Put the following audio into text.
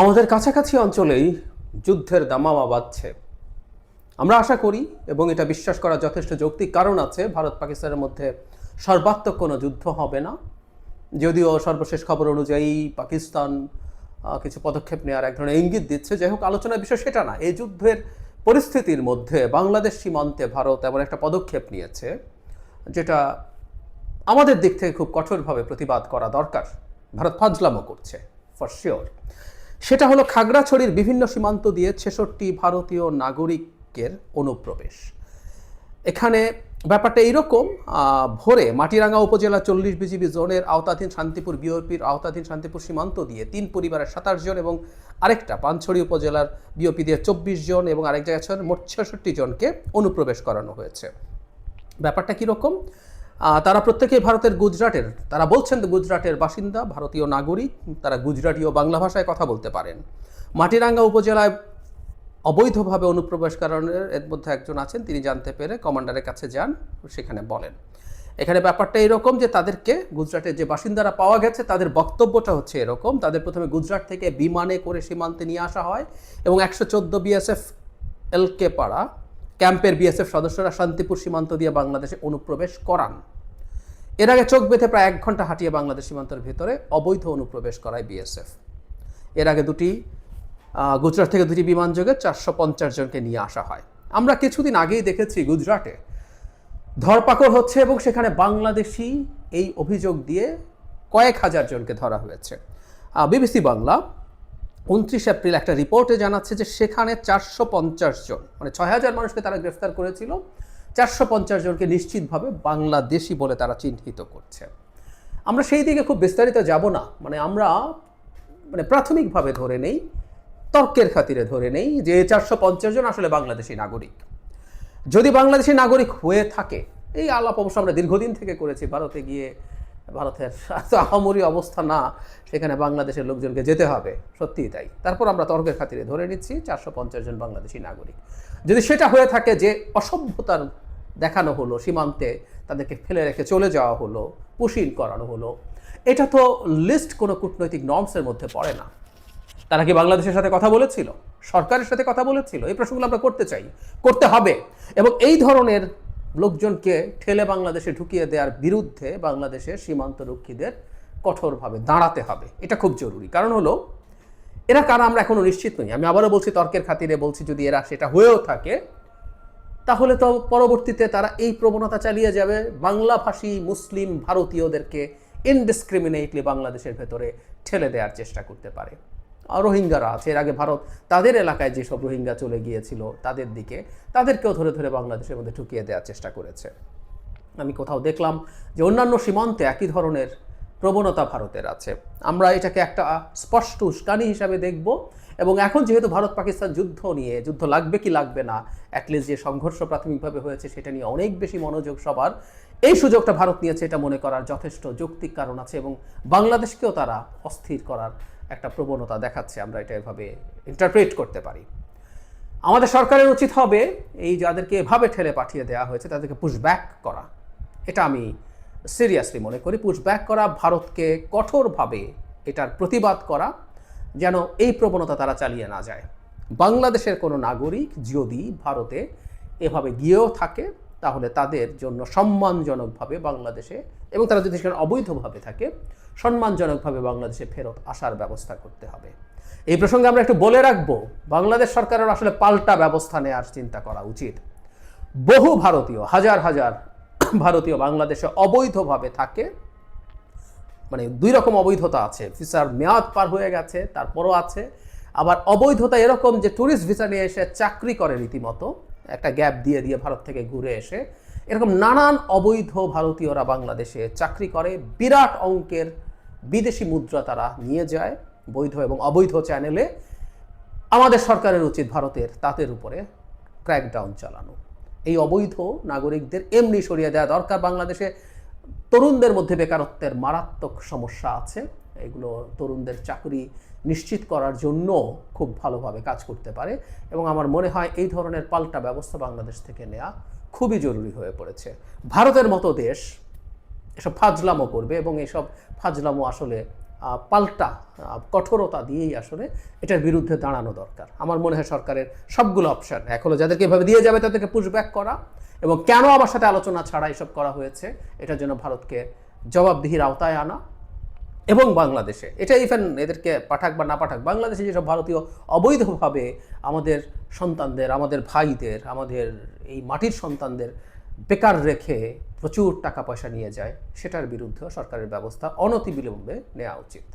আমাদের কাছাকাছি অঞ্চলেই যুদ্ধের দামামা বাজছে আমরা আশা করি এবং এটা বিশ্বাস করার যথেষ্ট যৌক্তিক কারণ আছে, ভারত পাকিস্তানের মধ্যে সর্বাত্মক কোনো যুদ্ধ হবে না। যদিও সর্বশেষ খবর অনুযায়ী পাকিস্তান কিছু পদক্ষেপ নেওয়ার এক ধরনের ইঙ্গিত দিচ্ছে। যাই হোক, আলোচনার বিষয় সেটা না। এই যুদ্ধের পরিস্থিতির মধ্যে বাংলাদেশ সীমান্তে ভারত এমন একটা পদক্ষেপ নিয়েছে, যেটা আমাদের দিক থেকে খুব কঠোরভাবে প্রতিবাদ করা দরকার। ভারত ফাজলামো করছে ফর শিওর সেটা হলো খাগড়াছড়ির বিভিন্ন সীমান্ত দিয়ে ছেষট্টি ভারতীয় নাগরিকের অনুপ্রবেশ। এখানে ব্যাপারটা এইরকম ভোরে মাটিরাঙ্গা উপজেলা চল্লিশ বিজিবি জোনের আওতাধীন শান্তিপুর বিওপির আওতাধীন শান্তিপুর সীমান্ত দিয়ে তিন পরিবারের সাতাশ জন এবং আরেকটা পানছড়ি উপজেলার বিওপি দিয়ে চব্বিশ জন এবং আরেক জায়গায় মোট ছেষট্টি জনকে অনুপ্রবেশ করানো হয়েছে। ব্যাপারটা কীরকম? তারা প্রত্যেকেই ভারতের গুজরাটের, তারা বলছেন গুজরাটের বাসিন্দা, ভারতীয় নাগরিক, তারা গুজরাটি ও বাংলা ভাষায় কথা বলতে পারেন। মাটিরাঙ্গা উপজেলায় অবৈধভাবে অনুপ্রবেশকারণের এর মধ্যে একজন আছেন, তিনি জানতে পেরে কমান্ডারের কাছে যান, সেখানে বলেন। এখানে ব্যাপারটা এরকম যে তাদেরকে গুজরাটের যে বাসিন্দারা পাওয়া গেছে, তাদের বক্তব্যটা হচ্ছে এরকম, তাদের প্রথমে গুজরাট থেকে বিমানে করে সীমান্তে নিয়ে আসা হয় এবং একশো চোদ্দ বিএসএফ এলকে পাড়া ক্যাম্পের বিএসএফ সদস্যরা শান্তিপুর সীমান্ত দিয়ে বাংলাদেশে অনুপ্রবেশ করান। এর আগে চোখ বেঁধে প্রায় এক ঘণ্টা হাঁটিয়ে বাংলাদেশ সীমান্তের ভিতরে অবৈধ অনুপ্রবেশ করায় বিএসএফ। এর আগে দুটি গুজরাট থেকে দুটি বিমান যোগে চারশো পঞ্চাশ জনকে নিয়ে আসা হয়। আমরা কিছুদিন আগেই দেখেছি গুজরাটে ধরপাকড় হচ্ছে এবং সেখানে বাংলাদেশি এই অভিযোগ দিয়ে কয়েক হাজার জনকে ধরা হয়েছে। বিবিসি বাংলা উনত্রিশ এপ্রিল একটা রিপোর্টে জানাচ্ছে যে সেখানে চারশো পঞ্চাশ জন মানে ছয় হাজার মানুষকে তারা গ্রেফতার করেছিল। চারশো পঞ্চাশ জনকে নিশ্চিতভাবে বাংলাদেশি বলে তারা চিহ্নিত করছে। আমরা সেই দিকে খুব বিস্তারিত যাব না। মানে আমরা মানে প্রাথমিকভাবে ধরে নেই, তর্কের খাতিরে ধরে নেই যে চারশো পঞ্চাশ জন আসলে বাংলাদেশি নাগরিক। যদি বাংলাদেশি নাগরিক হয়ে থাকে, এই আলাপ অবশ্য আমরা দীর্ঘদিন থেকে করেছি, ভারতে গিয়ে ভারতের। আহামরি অবস্থা না, সেখানে বাংলাদেশের লোকজনকে যেতে হবে। সত্যিই তাই। তারপর আমরা তর্কের খাতিরে ধরে নিচ্ছি, চারশো পঞ্চাশ জন বাংলাদেশি নাগরিক। যদি সেটা হয়ে থাকে যে অসভ্যতার দেখানো হলো, সীমান্তে তাদেরকে ফেলে রেখে চলে যাওয়া হলো, পুশিন করানো হলো, এটা তো লিস্ট কোনো কূটনৈতিক নর্মসের মধ্যে পড়ে না। তারা কি বাংলাদেশের সাথে কথা বলেছিল? সরকারের সাথে কথা বলেছিল? এই প্রশ্নগুলো আমরা করতে চাই। করতে হবে। এবং এই ধরনের লোকজনকে ঠেলে বাংলাদেশে ঢুকিয়ে দেওয়ার বিরুদ্ধে বাংলাদেশের সীমান্তরক্ষীদের কঠোরভাবে দাঁড়াতে হবে। এটা খুব জরুরি। কারণ হলো, এরা কারা আমরা এখনও নিশ্চিত নই। আমি আবারও বলছি, তর্কের খাতিরে বলছি, যদি এরা সেটা হয়েও থাকে, তাহলে তো পরবর্তীতে তারা এই প্রবণতা চালিয়ে যাবে। বাংলাভাষী, মুসলিম, ভারতীয়দেরকে ইনডিসক্রিমিনেটলি বাংলাদেশের ভেতরে ঠেলে দেওয়ার চেষ্টা করতে পারে। রোহিঙ্গারা আছে, এর আগে ভারত তাদের এলাকায় যেসব রোহিঙ্গা চলে গিয়েছিল তাদের দিকে, তাদেরকেও ধরে ধরে বাংলাদেশের মধ্যে ঢুকিয়ে দেওয়ার চেষ্টা করেছে। আমি কোথাও দেখলাম যে অন্যান্য সীমান্তে একই ধরনের প্রবণতা ভারতের আছে। আমরা এটাকে একটা স্পষ্ট উস্কানি হিসাবে দেখব এবং এখন যেহেতু ভারত পাকিস্তান যুদ্ধ নিয়ে, যুদ্ধ লাগবে কি লাগবে না অ্যাটলিস্ট যে সংঘর্ষ প্রাথমিকভাবে হয়েছে সেটা নিয়ে অনেক বেশি মনোযোগ সবার, এই সুযোগটা ভারত নিয়েছে এটা মনে করার যথেষ্ট যৌক্তিক কারণ আছে এবং বাংলাদেশকেও তারা অস্থির করার একটা প্রবণতা দেখাচ্ছে, আমরা এটা এভাবে ইন্টারপ্রেট করতে পারি। আমাদের সরকারের উচিত হবে এই যাদেরকে এভাবে ঠেলে পাঠিয়ে দেওয়া হয়েছে, তাদেরকে পুশব্যাক করা। এটা আমি সিরিয়াসলি মনে করি পুশব্যাক করা, ভারতকে কঠোরভাবে এটার প্রতিবাদ করা, যেন এই প্রবণতা তারা চালিয়ে না যায়। বাংলাদেশের কোনো নাগরিক যদি ভারতে এভাবে গিয়েও থাকে তাহলে তাদের জন্য সম্মানজনকভাবে বাংলাদেশে এবং তারা যদি সেখানে অবৈধভাবে থাকে, সম্মানজনকভাবে বাংলাদেশে ফেরত আসার ব্যবস্থা করতে হবে। এই প্রসঙ্গে আমরা একটু বলে রাখব, বাংলাদেশ সরকারের আসলে পাল্টা ব্যবস্থা নেওয়ার চিন্তা করা উচিত। বহু ভারতীয়, হাজার হাজার ভারতীয় বাংলাদেশে অবৈধভাবে থাকে। মানে দুই রকম অবৈধতা আছে, ভিসার মেয়াদ পার হয়ে গেছে, তারপরও আছে। আবার অবৈধতা এরকম যে ট্যুরিস্ট ভিসা নিয়ে এসে চাকরি করে রীতিমতো একটা গ্যাপ দিয়ে দিয়ে ভারত থেকে ঘুরে এসে এরকম নানান অবৈধ ভারতীয়রা বাংলাদেশে চাকরি করে। বিরাট অঙ্কের বিদেশি মুদ্রা তারা নিয়ে যায় বৈধ এবং অবৈধ চ্যানেলে আমাদের সরকারের উচিত ভারতের তাদের উপরে ক্র্যাকডাউন চালানো। এই অবৈধ নাগরিকদের এমনি সরিয়ে দেওয়া দরকার। বাংলাদেশে তরুণদের মধ্যে বেকারত্বের মারাত্মক সমস্যা আছে। এগুলো তরুণদের চাকরি নিশ্চিত করার জন্য খুব ভালোভাবে কাজ করতে পারে এবং আমার মনে হয় এই ধরনের পাল্টা ব্যবস্থা বাংলাদেশ থেকে নেওয়া খুবই জরুরি হয়ে পড়েছে। ভারতের মতো দেশ এসব ফাজলামো করবে এবং এসব ফাজলামো আসলে পাল্টা কঠোরতা দিয়েই আসলে এটার বিরুদ্ধে দাঁড়ানো দরকার। আমার মনে হয় সরকারের সবগুলো অপশন, এক হলো যাদেরকে এভাবে দিয়ে যাবে তাদেরকে পুশব্যাক করা এবং কেন আমার সাথে আলোচনা ছাড়া এসব করা হয়েছে, এটার জন্য ভারতকে জবাবদিহির আওতায় আনা। এবং বাংলাদেশে। এটা ইভেন এদেরকে পাঠাক বা না পাঠাক, বাংলাদেশে যেসব ভারতীয় অবৈধভাবে আমাদের সন্তানদের, আমাদের ভাইদের, আমাদের এই মাটির সন্তানদের বেকার রেখে প্রচুর টাকা পয়সা নিয়ে যায়, সেটার বিরুদ্ধেও সরকারের ব্যবস্থা অনতিবিলম্বে নেওয়া উচিত।